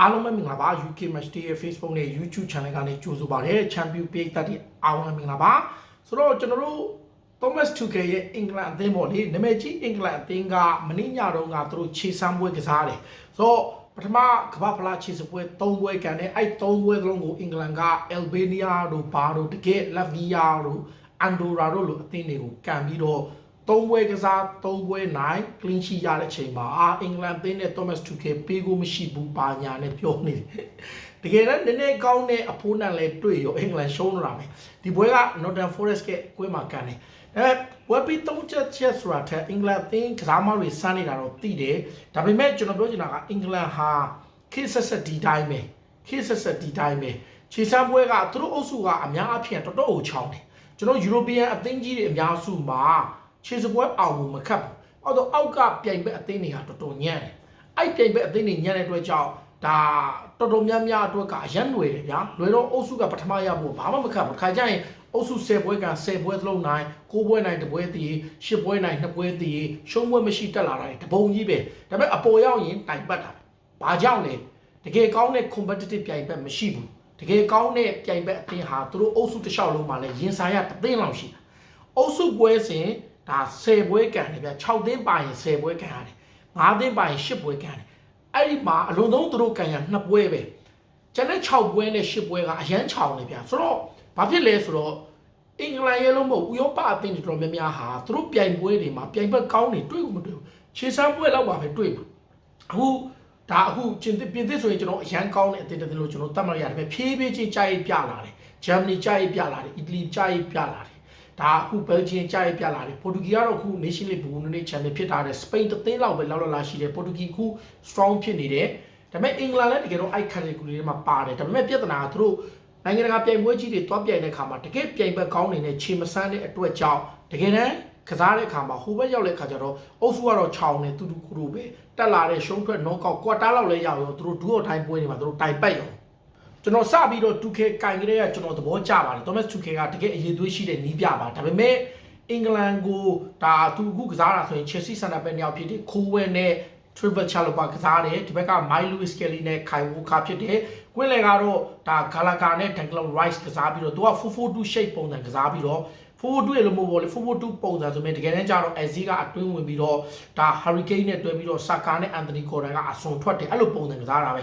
အားလုံးပဲမင်္ဂလာပါ UK Match Day ရဲ့ Facebook နဲ့ YouTube Channel ကနေကြိုဆိုပါရစေ Champion Page တတိအားလုံးလည်းမင်္ဂလာပါဆိုတော့ကျွန်တော်တို့ Thomas Tuchel ရဲ့အင်္ဂလန်အသင်းပေါ့လေနာမည်ကြီးအင်္ဂလန်အသင်းကမနေ့ညတုန်းကသူတို့ခြေစမ်းပွဲကစားတယ်ဆိုတော့ပထမကမ္ဘာဖလားခြေစပွဲ၃ပွဲကန်တယ်အဲ့၃ပွဲသလုံးကိုအင်္ဂလန်က Albania တို့ဘာတို့တကယ် Latvia တို့ Andorra တို့လိုအသင်းတွေကိုကန်ပြီးတော့ သုံးပွဲကစားသုံးပွဲနိုင် clean sheet ရတဲ့ချိန်မှာအာအင်္ဂလန်သင်းနဲ့ Thomas Tuchel ပေးကိုမရှိဘူးပါညာနဲ့ပြောနေတယ်တကယ်တော့နည်းနည်းကောင်းတဲ့အဖိုးနဲ့လည်းတွေ့ရောအင်္ဂလန်ရှုံးလာမယ်ဒီပွဲက Northern Forest ကကွင်းမှာကန်တယ်အဲဝက်ပီသုံးချက်ချက်ဆိုတာထက်အင်္ဂလန်သင်းကစားမတွေစမ်းနေတာတော့သိတယ်ဒါပေမဲ့ကျွန်တော်ပြောချင်တာကအင်္ဂလန်ဟာခေတ်ဆက်ဆက်ဒီတိုင်းပဲခေတ်ဆက်ဆက်ဒီတိုင်းပဲခြေစမ်းပွဲကသူတို့အုပ်စုကအများအပြားတော်တော်ကိုချောင်းတယ်ကျွန်တော်ယူရိုပီယန်အသင်းကြီးတွေအများစုမှာ ခြေစပွဲအောင်မှုမခတ်ဘူးအောက်တော့အောက်ကပြိုင်ဘက်အသင်းတွေဟာတော်တော်ညံ့တယ်အဲ့ပြိုင်ဘက်အသင်းတွေညံ့တဲ့အတွက်ကြောင့်ဒါတော်တော်များများအတွက်ကအရန်လွယ်တယ်ဗျာလွယ်တော့အုပ်စုကပထမရဖို့ဘာမှမခတ်ဘူးခါကြရင်အုပ်စု10ပွဲက10ပွဲသလုံးနိုင်9ပွဲနိုင်တပွဲတည်10ပွဲနိုင်2ပွဲတည်ရှုံးပွဲမရှိတက်လာတာတပုံကြီးပဲဒါပေမဲ့အပေါ်ရောက်ရင်တိုင်ပတ်တာဘာကြောင့်လဲတကယ်ကောင်းတဲ့ competitive ပြိုင်ဘက်မရှိဘူးတကယ်ကောင်းတဲ့ပြိုင်ဘက်အသင်းဟာသူတို့အုပ်စုတစ်လျှောက်လုံးမှာလည်းရင်ဆိုင်ရတသိန်းလောက်ရှိတာအုပ်စုပွဲစဉ် ဒါ10ပွဲကန်တယ်ဗျ6သိန်းပါရင်10ပွဲကန်ရတယ်9သိန်းပါရင်10ပွဲကန်တယ်အဲ့ဒီမှာအလုံးစုံသူတို့ကန်ရ2ပွဲပဲကျန်တဲ့6ပွဲနဲ့10ပွဲကအရန်ချောင်းနေဗျဆိုတော့ဘာဖြစ်လဲဆိုတော့အင်္ဂလန်ရဲ့လုံးမဟုတ်ဥရောပအသင်းတွေတော်များများဟာသူတို့ပြိုင်ပွဲတွေမှာပြိုင်ဘက်ကောင်းနေတွေ့ဘူးမတွေ့ဘူးခြေစမ်းပွဲလောက်ပါပဲတွေ့မှာအခုဒါအခုကျင်သစ်ပြင်သစ်ဆိုရင်ကျွန်တော်အရန်ကောင်းတဲ့အသင်းတစ်သင်းလို့ကျွန်တော်သတ်မှတ်ရတယ်ပဲဖြည်းဖြည်းချင်းကြာရေးပြလာတယ်ဂျာမနီကြာရေးပြလာတယ်အီတလီကြာရေးပြလာတယ် ဒါအခုဘယ်လ်ဂျီယံကြာရေးပြလာတယ်ပေါ်တူဂီကတော့အခု Nation League ဘူနိုနေချန်ပီယံဖြစ်တာတယ်စပိန်တစ်သင်းလောက်ပဲလောက်လောက်လာရှိတယ်ပေါ်တူဂီအခု strong ဖြစ်နေတယ်ဒါပေမဲ့အင်္ဂလန်လည်းတကယ်တော့အိုက်ခါရီကူတွေမှာပါတယ်ဒါပေမဲ့ပြဿနာကသူတို့နိုင်ငံတကာပြိုင်ပွဲကြီးတွေတွားပြိုင်တဲ့အခါမှာတကယ်ပြိုင်ဘက်ကောင်းနေတဲ့ခြေမစမ်းတဲ့အတွက်ကြောင့်တကယ်တမ်းကစားတဲ့အခါမှာဟိုဘက်ရောက်တဲ့အခါကျတော့အုပ်စုကတော့ခြောင်နေတူတူကူတူပဲတက်လာတဲ့ရှုံးထွက် knockout quarter လောက်လဲရောက်ရောသူတို့ဒူအော်တိုင်းပွဲတွေမှာသူတို့တိုင်ပတ်ရော ကျွန်တော်စပြီးတော့ 2K ကင်ကြတဲ့ကကျွန်တော်သဘောကျပါတယ် Thomas 2K ကတကယ်အရေးသွေးရှိတဲ့နီးပြပါဒါပေမဲ့အင်္ဂလန်ကိုဒါသူအခုကစားတာဆိုရင် Chelsea center back နှစ်ယောက်ဖြစ်တဲ့ခိုးဝဲနဲ့ Triple Chalobah ကစားတယ်ဒီဘက်က Mike Lewis Kelly နဲ့ Kai Walker ဖြစ်တယ်ကွင်းလေကတော့ဒါ Gallagher နဲ့ Declan Rice ကစားပြီးတော့သူက442 shape ပုံစံကစားပြီးတော့442လို့မဟုတ်ဘူးလေ442ပုံစံဆိုပေမဲ့တကယ်တမ်းကျတော့ SC ကအတွင်းဝင်ပြီးတော့ဒါ Hurricane နဲ့တွဲပြီးတော့ Saka နဲ့ Anthony Gordon ကအစွန်ထွက်တယ်အဲ့လိုပုံစံကစားတာပဲ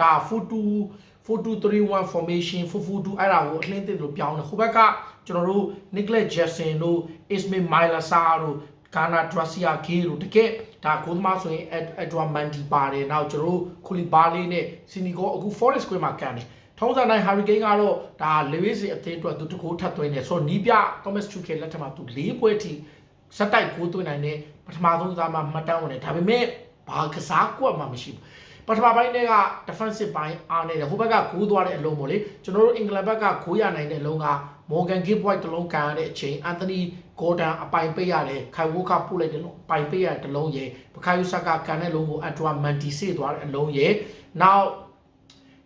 ဒါ42 4231 formation 442အဲ့ဒါကိုအလင်းတင်လို့ပြောင်းတယ်ဟိုဘက်ကကျွန်တော်တို့ Nicholas Jackson တို့ Ismail Mailasa တို့ကာနာဒရစီယာဂေးတို့တကယ်ဒါကိုသမားဆိုရင်အက်ဒရာမန်ဒီပါတယ်နောက်ကျွန်တော်တို့ခူလီဘာလေးနဲ့စီနီဂိုအခု Forest Square မှာကန်တယ်ထုံးစံတိုင်း Hurricane ကတော့ဒါ Lewis အသင်းအတွက်သူတကိုးထပ်သွင်းတယ်ဆိုတော့နီးပြ Thomas Tuchel လက်ထက်မှာသူ၄ပွဲထိစက်တိုက်ကိုသွင်းနိုင်တယ်ပထမဆုံးကစားမှာမှတ်တမ်းဝင်တယ်ဒါပေမဲ့ဘာကစားကွက်မှမရှိဘူး ပထမပိုင်းတွေက defensive ပိုင်းအားနေတယ်ဟိုဘက်ကဂိုးသွားတဲ့အလုံးပေါ့လေကျွန်တော်တို့အင်္ဂလန်ဘက်ကဂိုးရနိုင်တဲ့အလုံးက Morgan Gibbs တလုံးကန်ရတဲ့အချိန် Anthony Gordon အပိုင်ပေးရတယ်ခိုင်ဝိုခါပို့လိုက်တယ်လို့အပိုင်ပေးရတဲ့လုံးရေဘခိုင်ယူဆာကကန်တဲ့လုံးကို Antoine Manti စေသွားတဲ့အလုံးရေနောက်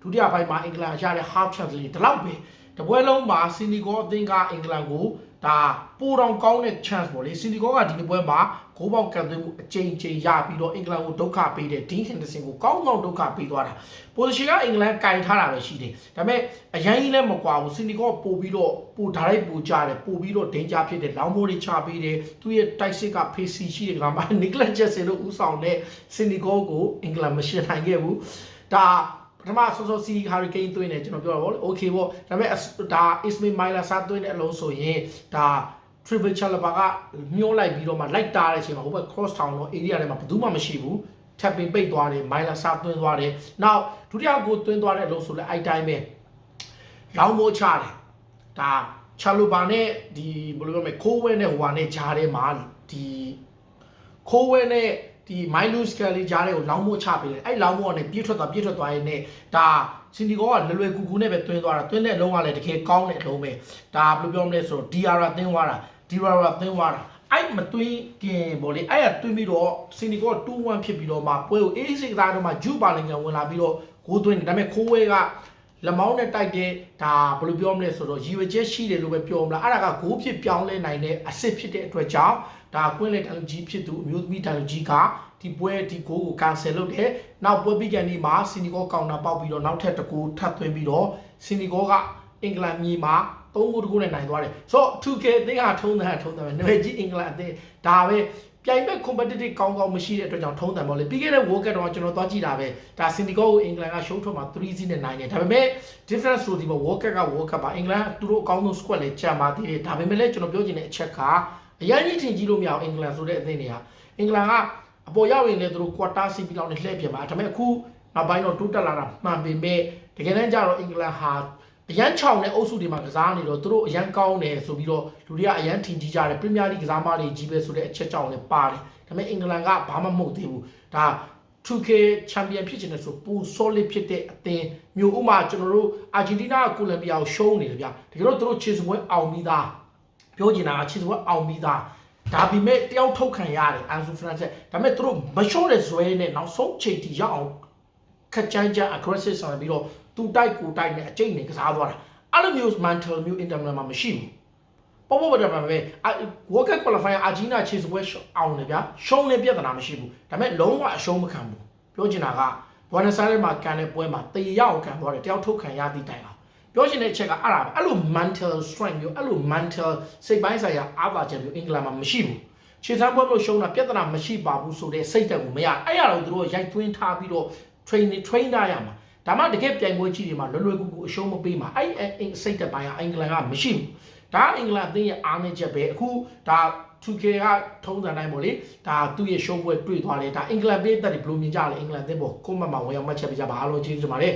ဒုတိယပိုင်းမှာအင်္ဂလန်ရတဲ့ half chance လေးဒီလောက်ပဲ တပွဲလုံးမှာစီနီဂေါအသင်းကအင်္ဂလန်ကိုဒါပိုတောင်ကောင်းတဲ့ chance ပေါ့လေစီနီဂေါကဒီတစ်ပွဲမှာဂိုးပေါက်ကန်သွင်းမှုအကြိမ်ကြိမ်ရပြီးတော့အင်္ဂလန်ကိုဒုက္ခပေးတဲ့ Dean Henderson ကိုကောင်းကောင်းဒုက္ခပေးသွားတာ position ကအင်္ဂလန်ကင်ထားတာပဲရှိတယ်ဒါပေမဲ့အရင်ကြီးလည်းမကွာဘူးစီနီဂေါပို့ပြီးတော့ပို့ direct ပို့ကြတယ်ပို့ပြီးတော့ danger ဖြစ်တယ်လောင်းမိုးတွေချပေးတယ်သူရဲ့တိုက်စစ်က face ရှိတဲ့ကမှာ Nicholas Jackson တို့ဦးဆောင်တဲ့စီနီဂေါကိုအင်္ဂလန်မရှင်းနိုင်ခဲ့ဘူးဒါ ပထမဆောစောစီဟာရီကိန်းသွင်းတယ်ကျွန်တော်ပြောတာပေါ့လေ okay ပေါ့ဒါပေမဲ့ဒါ Ismail Maila စားသွင်းတဲ့အလုံးဆိုရင်ဒါ Triple Chalaba ကမျောလိုက်ပြီးတော့မှလိုက်တားတဲ့အချိန်မှာဟိုဘက် cross town တော့ area ထဲမှာဘယ်သူမှမရှိဘူးထပ်ပင်ပိတ်သွားတယ်မိုင်လာစားသွင်းသွားတယ်နောက်ဒုတိယကိုသွင်းသွားတဲ့အလုံးဆိုလဲအဲ့တိုင်းပဲလောင်းမိုးချတယ်ဒါချာလိုဘာနဲ့ဒီဘယ်လိုပြောမလဲခိုးဝဲနဲ့ဟိုဟာနဲ့ဂျားထဲမှာဒီခိုးဝဲနဲ့ ဒီမိုင်လူစကယ်လီဂျားတွေကိုလောင်းမိုးချပေးတယ်အဲ့လောင်းမိုးကနေပြေးထွက်သွားပြေးထွက်သွားရင်းနဲ့ဒါစင်ဒီကောကလွယ်လွယ်ကူကူနဲ့ပဲသွင်းသွားတာသွင်းတဲ့အလုံးကလည်းတကယ်ကောင်းတဲ့အလုံးပဲဒါဘယ်လိုပြောမလဲဆိုတော့ DRR သင်းသွားတာ DRR သင်းသွားတာအဲ့မသွင်းခင်ဗောလေအဲ့ရသွင်းပြီးတော့စင်ဒီကော2-1ဖြစ်ပြီးတော့မှပွဲကိုအေးစိကစားတော့မှဂျူပါလင်ကန်ဝင်လာပြီးတော့ဂိုးသွင်းတယ်ဒါပေမဲ့ခိုးဝဲက လက်မောင်းနဲ့တိုက်တဲ့ဒါဘယ်လိုပြောမလဲဆိုတော့ရည်ရွယ်ချက်ရှိတယ်လို့ပဲပြောမလားအဲ့ဒါကဂိုးဖြစ်ပြောင်းလဲနိုင်တဲ့အစ်စ်ဖြစ်တဲ့အတွက်ကြောင့်ဒါကွင်းလေတန်လူကြီးဖြစ်သူအမျိုးသမီးတန်လူကြီးကဒီပွဲဒီဂိုးကိုကန်ဆယ်လုပ်တယ်နောက်ပွဲပြီးကန်ဒီမှာစီနီဂေါကောင်တာပေါက်ပြီးတော့နောက်ထပ်တစ်ကူထပ်သွင်းပြီးတော့စီနီဂေါကအင်္ဂလန်မြေမှာ3ဂိုးတကူနဲ့နိုင်သွားတယ်ဆိုတော့ 2K အသင်းကထုံးတယ်ထုံးတယ်နမကြီးအင်္ဂလန်အသင်းဒါပဲ ပြိုင်ဘက် competitive ကောင်းကောင်းမရှိတဲ့အတွက်ကြောင့်ထုံးတယ်ပေါ့လေပြီးခဲ့တဲ့ World Cup တော့ကျွန်တော်သွားကြည့်တာပဲဒါစင်တီဂေါကိုအင်္ဂလန်ကရှုံးထွက်မှာ3-0နဲ့နိုင်တယ်ဒါပေမဲ့ difference ဆိုဒီပေါ့ World Cup က World Cup ပါအင်္ဂလန်သူတို့အကောင်းဆုံး squad လည်းကြံပါသေးတယ်ဒါပေမဲ့လည်းကျွန်တော်ပြောချင်တဲ့အချက်ကအရင်ကြီးထင်ကြီးလို့မရအောင်အင်္ဂလန်ဆိုတဲ့အသင်းတွေဟာအင်္ဂလန်ကအပေါ်ရောက်ရင်လည်းသူတို့ quarter စီပြီးလောက်နဲ့လှည့်ပြင်ပါဒါပေမဲ့အခုနောက်ပိုင်းတော့တိုးတက်လာတာမှန်ပေမဲ့တကယ်တမ်းကျတော့အင်္ဂလန်ဟာ အရန်ချောင်တဲ့အုပ်စုတွေမှာကစားနေတော့သူတို့အရန်ကောင်းတယ်ဆိုပြီးတော့လူတွေကအရန်ထင်ကြီးကြတယ်ပရီးမီးယားလိကစားမတွေကြီးပဲဆိုတဲ့အချက်ကြောင့်လည်းပါတယ်ဒါပေမဲ့အင်္ဂလန်ကဘာမှမဟုတ်သေးဘူးဒါ 2K champion ဖြစ်ချင်တယ်ဆိုပူ solid ဖြစ်တဲ့အသင်းမျိုးဥမာကျွန်တော်တို့အာဂျင်တီးနားကကိုလံဘီယာကိုရှုံးနေတယ်ဗျတကယ်တော့သူတို့ခြေစပွဲအောင်ပြီးသားပြောချင်တာကခြေစပွဲအောင်ပြီးသားဒါပေမဲ့တယောက်ထုတ်ခံရတယ်အန်ဆူဖရန်ဆက်ဒါပေမဲ့သူတို့မရှုံးတဲ့ဇွဲနဲ့နောက်ဆုံးချိန်ထိရောက်အောင်ခက်ချမ်းချမ်း aggressive ဆောင်ပြီးတော့ သူတိုက်ကိုတိုက်နဲ့အကျိတ်နဲ့ကစားသွားတာအဲ့လိုမျိုး mental မျိုး inter မှာမရှိဘူးပေါ်ပေါ်ပေါ်တယ်ပဲအာ World Cup qualifier အာဂျီနာခြေစပွဲအောင်တယ်ဗျာရှုံးလည်းပြဿနာမရှိဘူးဒါပေမဲ့လုံးဝအရှုံးမခံဘူးပြောချင်တာကဘော်နဆိုင်ရဲမှာကန်တဲ့ပွဲမှာတေရောက်ခံသွားတယ်တယောက်ထုတ်ခံရသည့်တိုင်အောင်ပြောချင်တဲ့အချက်ကအဲ့ဒါပဲအဲ့လို mental strength မျိုးအဲ့လို mental စိတ်ပိုင်းဆိုင်ရာအားသာချက်မျိုးအင်္ဂလန်မှာမရှိဘူးခြေစမ်းပွဲမျိုးရှုံးတာပြဿနာမရှိပါဘူးဆိုတဲ့စိတ်တက်ကိုမရအဲ့ရတော့သူတို့ရိုက်သွင်းထားပြီးတော့ training train ထားရမှာ ဒါမှတကယ်ပြိုင်ပွဲကြီးတွေမှာလွယ်လွယ်ကူကူအရှုံးမပေးမှာအဲ့အဲ့စိတ်တက်ပိုင်းကအင်္ဂလန်ကမရှိဘူးဒါအင်္ဂလန်အသင်းရဲ့အားနည်းချက်ပဲအခုဒါ 2K ကထုံးစံတိုင်းပေါ့လေဒါသူ့ရဲ့ show ပွဲတွေ့သွားတယ်ဒါအင်္ဂလန်ပေးသက်တွေဘယ်လိုမြင်ကြလဲအင်္ဂလန်သင်းပေါ်ကွန်မန့်မှာဝင်ရောက်မှတ်ချက်ပေးကြပါအားလုံးကျေးဇူးတင်ပါတယ်